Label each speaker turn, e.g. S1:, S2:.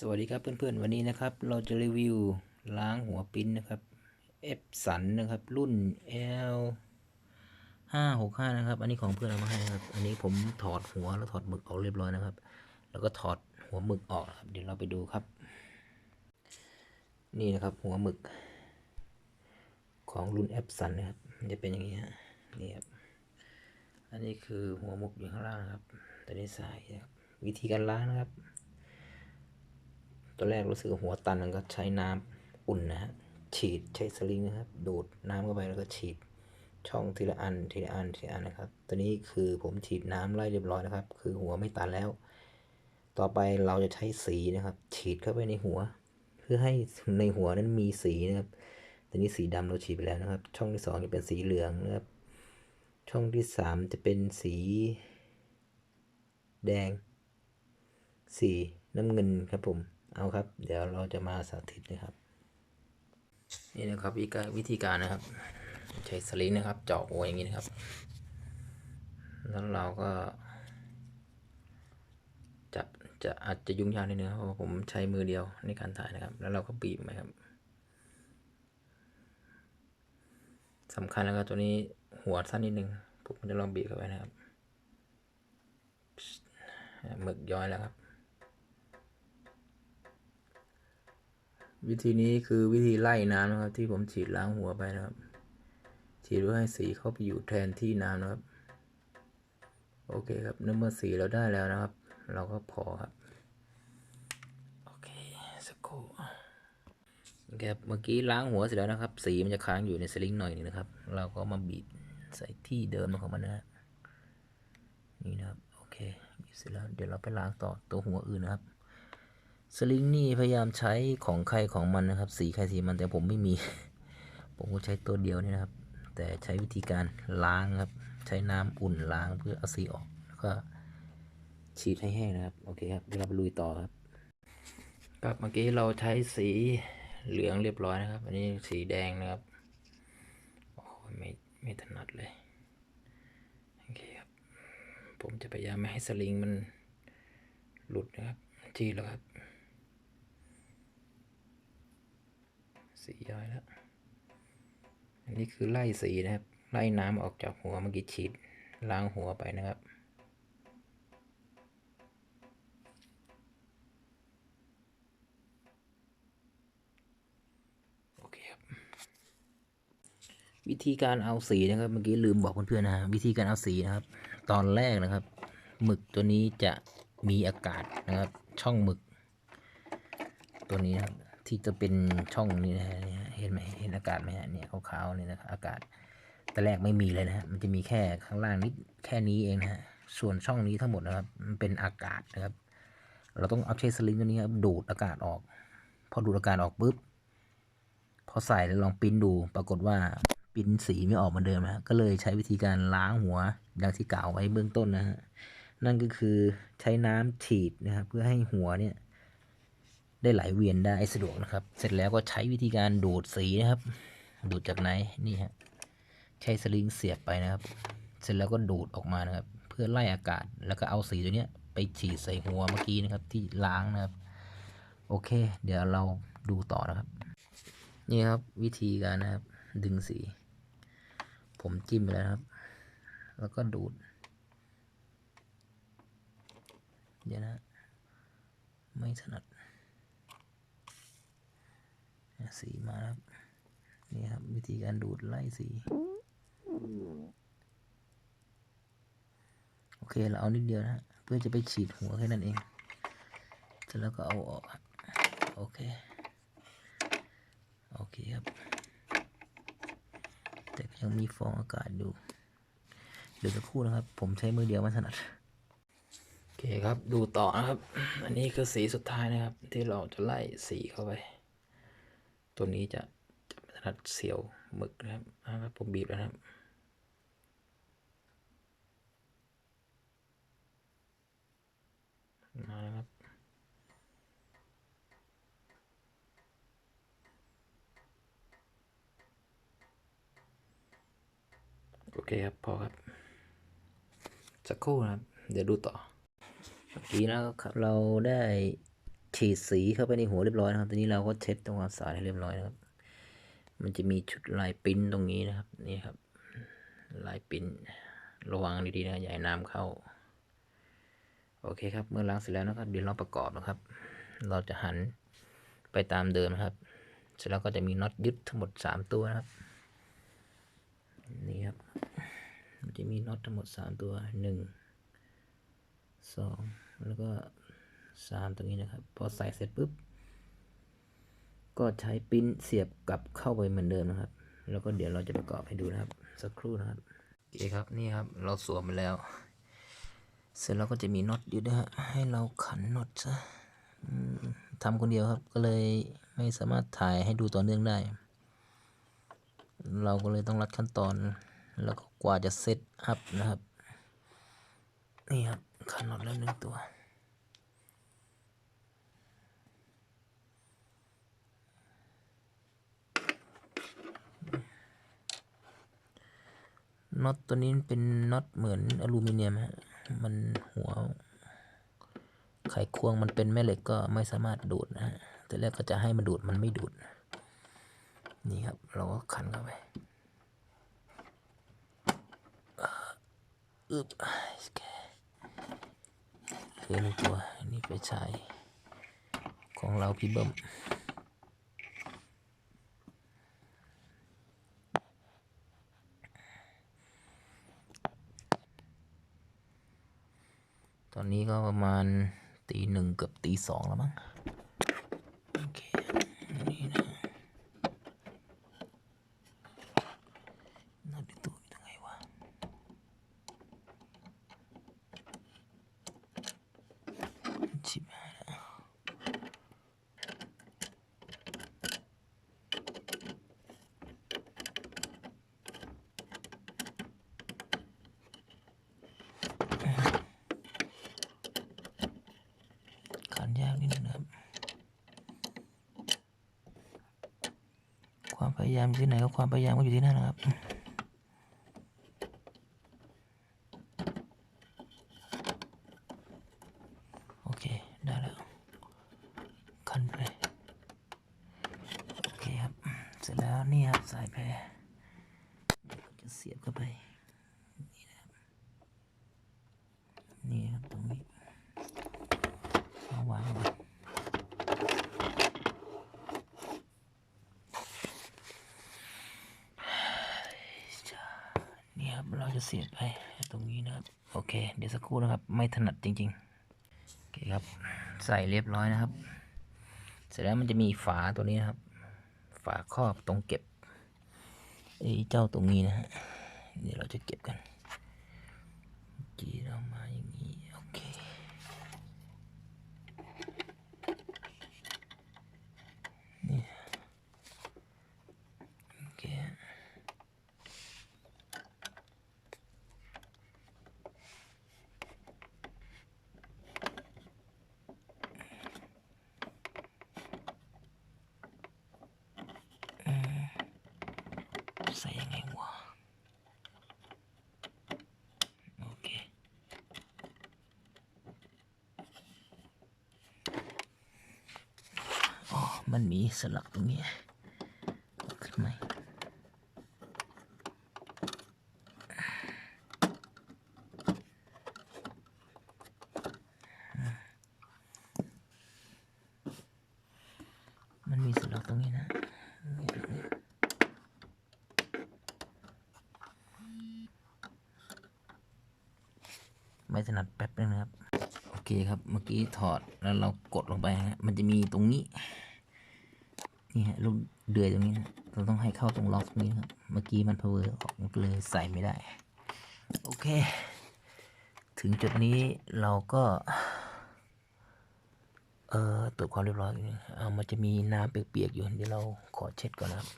S1: สวัสดีครับเพื่อนๆวันนี้นะครับ เราจะรีวิวล้างหัวปิ้นนะครับ F สันนะครับ รุ่น L ห้าหกห้านะครับ อันนี้ของเพื่อนเอามาให้นะครับ อันนี้ผมถอดหัวแล้วถอดหมึกออกเรียบร้อยนะครับ แล้วก็ถอดหัวหมึกออกครับ เดี๋ยวเราไปดูครับ นี่นะครับหัวหมึก ของรุ่น F สันนะครับจะเป็นอย่างนี้ฮะนี่ครับอันนี้คือหัวหมึกอยู่ข้างล่างครับตัวนี้สายครับวิธีการล้างนะครับ ตอนแรกรู้สึกหัวตันมันก็ใช้น้ำอุ่นนะฮะฉีดใช้สลิงนะครับ ดูดน้ำเข้าไปแล้วก็ฉีดช่องทีละอันทีละอันทีละอันนะครับตอนนี้คือผมฉีดน้ำไล่เรียบร้อยนะครับ คือหัวไม่ตันแล้ว ต่อไปเราจะใช้สีนะครับ ฉีดเข้าไปในหัว เพื่อให้ในหัวนั้นมีสีนะครับตอนนี้สีดำเราฉีดไปแล้วนะครับ ช่องที่สองจะเป็นสีเหลืองนะครับ ช่องที่สามจะเป็นสี แดง สีน้ำเงินครับผม เอาครับ เดี๋ยวเราจะมาสาธิตนะครับ นี่นะครับวิธีการวิธีการนะครับ ใช้สลิงนะครับ เจาะหัวอย่างนี้นะครับ แล้วเราก็จะจะอาจจะยุ่งยากนิดนึงครับเพราะผมใช้มือเดียวในการถ่ายนะครับ แล้วเราก็บีบไหมครับสำคัญแล้วก็ตัวนี้หัวสั้นนิดนึงผมจะลองบีบเข้าไปนะครับหมึกย้อยแล้วครับ วิธีนี้คือวิธีไล่น้ำนะครับ ที่ผมฉีดล้างหัวไปนะครับ ฉีดเพื่อให้สีเข้าไปอยู่แทนที่น้ำนะครับ โอเคครับเมื่อสีเราได้แล้วนะครับ เราก็พอครับโอเคสักครู่ครับเมื่อกี้ล้างหัวเสร็จแล้วนะครับ สีมันจะค้างอยู่ในสลิงหน่อยนึงนะครับ เราก็มาบีบใส่ที่เดิมของมันนะฮะนี่นะครับโอเคบีบเสร็จแล้วเดี๋ยวเราไปล้างต่อตัวหัวอื่นนะครับ สลิงนี่พยายามใช้ของใครของมันนะครับ สีใครสีมันแต่ผมไม่มี ผมก็ใช้ตัวเดียวนี่นะครับ แต่ใช้วิธีการล้างครับ ใช้น้ำอุ่นล้างเพื่อเอาสีออกแล้วก็ฉีดให้แห้งนะครับ โอเคครับเดี๋ยวเราไปลุยต่อครับครับเมื่อกี้เราใช้สีเหลืองเรียบร้อยนะครับ อันนี้สีแดงนะครับโอ้ไม่ไม่ถนัดเลยโอเคครับ ผมจะพยายามไม่ให้สลิงมันหลุดนะครับจีแล้วครับ สีย้อยแล้ว อันนี้คือไล่สีนะครับ ไล่น้ำออกจากหัวเมื่อกี้ฉีดล้างหัวไปนะครับโอเคครับวิธีการเอาสีนะครับเมื่อกี้ลืมบอกเพื่อนๆนะฮะวิธีการเอาสีนะครับ ตอนแรกนะครับหมึกตัวนี้จะมีอากาศนะครับ ช่องหมึก ตัวนี้นะครับ ที่จะเป็นช่องนี้นะฮะเห็นไหมเห็นอากาศไหมฮะเนี่ยขาวๆเนี่ยนะครับอากาศแต่แรกไม่มีเลยนะฮะมันจะมีแค่ข้างล่างนิดแค่นี้เองนะฮะส่วนช่องนี้ทั้งหมดนะครับมันเป็นอากาศนะครับ เราต้องเอาใช้สลิงตัวนี้ครับดูดอากาศออก พอดูดอากาศออกปุ๊บพอใส่แล้วลองปิ้นดู ปรากฏว่าปิ้นสีไม่ออกเหมือนเดิมนะก็เลยใช้วิธีการล้างหัวดังที่กล่าวไว้เบื้องต้นนะฮะนั่นก็คือใช้น้ำฉีดนะครับเพื่อให้หัวเนี่ย ได้ไหลเวียนได้สะดวกนะครับ เสร็จแล้วก็ใช้วิธีการดูดสีนะครับ ดูดจากไหนนี่ฮะใช้สลิงเสียบไปนะครับ เสร็จแล้วก็ดูดออกมานะครับ เพื่อไล่อากาศแล้วก็เอาสีตัวเนี้ยไปฉีดใส่หัวเมื่อกี้นะครับ ที่ล้างนะครับ โอเค เดี๋ยวเราดูต่อนะครับ นี่ครับวิธีการนะครับ ดึงสี ผมจิ้มไปแล้วครับ แล้วก็ดูด เดี๋ยวนะ ไม่ถนัด สีมาครับนี่ครับ วิธีการดูดไล่สีโอเคเราเอานิดเดียวนะเพื่อจะไปฉีดหัวแค่นั้นเองเสร็จแล้วก็เอาออกโอเคโอเคครับ แต่ยังมีฟองอากาศอยู่เดี๋ยวสักครู่นะครับ ผมใช้มือเดียวมันถนัดโอเคครับดูต่อนะครับ อันนี้คือสีสุดท้ายนะครับ ที่เราจะไล่สีเข้าไป ตัวนี้จะจะถนัดเสียวหมึกนะครับครับผมบีบแล้วนะครับมาแล้วครับโอเคครับพอครับสักครู่นะครับ เดี๋ยวดูต่อเมื่อกี้นะครับเราได้ ฉีดสีเข้าไปในหัวเรียบร้อยนะครับตอนนี้เราก็เช็ดตรงความสะอาดให้เรียบร้อยนะครับ มันจะมีชุดลายปิ้นตรงนี้นะครับนี่ครับ ลายปิ้นระวังดีๆนะอย่าให้น้ำเข้า โอเคครับเมื่อล้างเสร็จแล้วนะครับเดี๋ยวเราประกอบนะครับ เราจะหันไปตามเดิมนะครับ เสร็จแล้วก็จะมีน็อตยึดทั้งหมดสามตัวนะครับนี่ครับมันจะมีน็อตทั้งหมดสามตัวหนึ่งสองแล้วก็ สามตรงนี้นะครับ พอใส่เสร็จปุ๊บ ก็ใช้ปิ้นเสียบกลับเข้าไปเหมือนเดิมนะครับ แล้วก็เดี๋ยวเราจะประกอบให้ดูนะครับ สักครู่นะครับโอเคครับนี่ครับเราสวมไปแล้ว เสร็จแล้วก็จะมีน็อตอยึดนะฮะให้เราขันน็อตซะทำคนเดียวครับก็เลยไม่สามารถถ่ายให้ดูต่อเนื่องได้ เราก็เลยต้องรัดขั้นตอน แล้วก็กว่าจะเซตอัพนะครับ นี่ครับขันน็อตแล้วหนึ่งตัว น็อตตัวนี้เป็นน็อตเหมือนอลูมิเนียมฮะมันหัว ไขควงมันเป็นแม่เหล็กก็ไม่สามารถดูดนะฮะแต่แรกก็จะให้มันดูดมันไม่ดูด นี่ครับ เราก็ขันเข้าไปอึบโอเคเหลือหนึ่งตัวนนี้ไปใช้ของเราพี่เบิ้ม ตอนนี้ก็ประมาณตีหนึ่งเกือบตีสองแล้วมั้ง โอเค นี่นะน่าดูตัวอยู่ตรงไหนวะ ชิบหายแล้วขันยากนิดนึงนะครับ ความ พยายามที่ไหนก็ความพยายามก็อยู่ที่นั่นนะครับโอเคได้แล้วคันไปเลโอเคครับเสร็จแล้วนี่ครับสายแพรจะเสียบเข้าไปนี่นะครับนี่ครับตรงนี้เอาวางไว้นี่ครับ เราจะเสียบไปตรงนี้นะครับ โอเค เดี๋ยวสักครู่นะครับ ไม่ถนัดจริงๆ โอเคครับ ใส่เรียบร้อยนะครับ เสร็จแล้วมันจะมีฝาตัวนี้นะครับ ฝาครอบตรงเก็บไอ้เจ้าตรงนี้นะฮะ เดี๋ยวเราจะเก็บกันกีเรามาอย่างนี้ โอเค นี่ โอเค ใส่ยังไงวะ โอเค อ๋อ มันมีสลักตรงนี้ขึ้นไหมมันมีสลักตรงนี้นะไม่ถนัดแป๊บนึงนะครับ โอเคครับ เมื่อกี้ถอดแล้วเรากดลงไปฮะมันจะมีตรงนี้ นี่ฮะลูกเดือยตรงนี้นะเราต้องให้เข้าตรงล็อกตรงนี้ครับ เมื่อกี้มันเพเวอร์ออกมันเลยใส่ไม่ได้ โอเค ถึงจุดนี้เราก็ เอ่อตรวจความเรียบร้อยเอามันจะมีน้ำเปียกๆอยู่เดี๋ยวเราขอเช็ดก่อนนะครับ